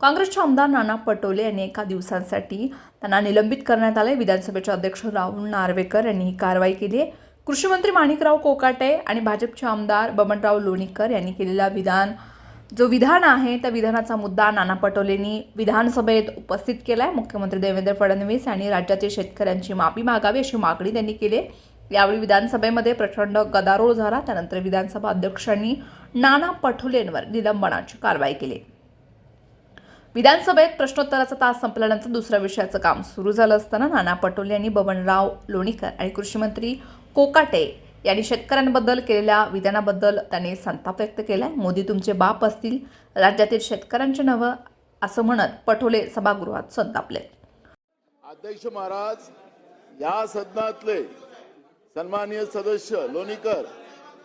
काँग्रेसचे आमदार नाना पटोले यांनी एका दिवसांसाठी त्यांना निलंबित करण्यात आले विधानसभेचे अध्यक्ष राहुल नार्वेकर यांनी ही कारवाई केली आहे. कृषीमंत्री माणिकराव कोकाटे आणि भाजपचे आमदार बबनराव लोणीकर यांनी केलेला विधान जो विधान आहे त्या विधानाचा मुद्दा नाना पटोलेंनी विधानसभेत उपस्थित केला आहे मुख्यमंत्री देवेंद्र फडणवीस यांनी राज्यातील शेतकऱ्यांची माफी मागावी अशी मागणी त्यांनी केली आहे. यावेळी विधानसभेमध्ये प्रचंड गदारोळ झाला. त्यानंतर विधानसभा अध्यक्षांनी नाना पटोलेंवर निलंबनाची कारवाई केली. विधानसभेत प्रश्नोत्तराचा तास संपल्यानंतर दुसऱ्या विषयाचं काम सुरू झालं असताना नाना पटोले यांनी बबनराव लोणीकर आणि कृषीमंत्री कोकाटे यांनी शेतकऱ्यांबद्दल केलेल्या विधानाबद्दल त्यांनी संताप व्यक्त केलाय. मोदी तुमचे बाप असतील राज्यातील शेतकऱ्यांचे नवं असं म्हणत पटोले सभागृहात संतापले. अध्यक्ष महाराज या सदनातले सन्माननीय सदस्य लोणीकर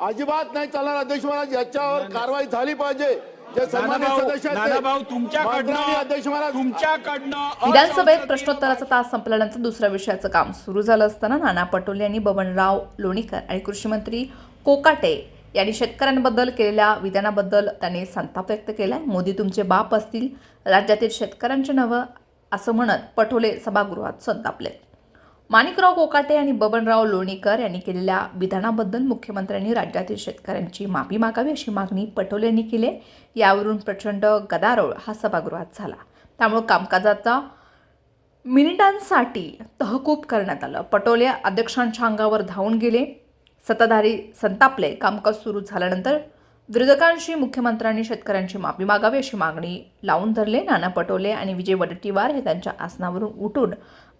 अजिबात नाही चालणार अध्यक्ष महाराज याच्यावर कारवाई झाली पाहिजे. विधानसभेत प्रश्नोत्तराचा तास संपल्यानंतर दुसऱ्या विषयाचं काम सुरू झालं असताना नाना पटोले यांनी बबनराव लोणीकर आणि कृषीमंत्री कोकाटे यांनी शेतकऱ्यांबद्दल केलेल्या विधानाबद्दल त्यांनी संताप व्यक्त केलाय मोदी तुमचे बाप असतील राज्यातील शेतकऱ्यांचे नवं असं म्हणत पटोले सभागृहात संतापले. माणिकराव कोकाटे आणि बबनराव लोणीकर यांनी केलेल्या विधानाबद्दल मुख्यमंत्र्यांनी राज्यातील शेतकऱ्यांची माफी मागावी अशी मागणी पटोले यांनी केली आहे. यावरून प्रचंड गदारोळ हा सभागृहात झाला. त्यामुळे कामकाजाचा मिनिटांसाठी तहकूब करण्यात आलं. पटोले अध्यक्षांच्या अंगावर धावून गेले. सत्ताधारी संतापले. कामकाज सुरू झाल्यानंतर विरोधकांशी मुख्यमंत्र्यांनी शेतकऱ्यांची माफी मागावी अशी मागणी लावून धरले. नाना पटोले आणि विजय वडेट्टीवार हे त्यांच्या आसनावरून उठून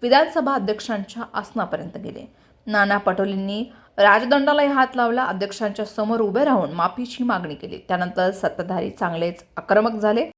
विधानसभा अध्यक्षांच्या आसनापर्यंत गेले. नाना पटोलेंनी राजदंडालाही हात लावला. अध्यक्षांच्या समोर उभे राहून माफीची मागणी केली. त्यानंतर सत्ताधारी चांगलेच आक्रमक झाले.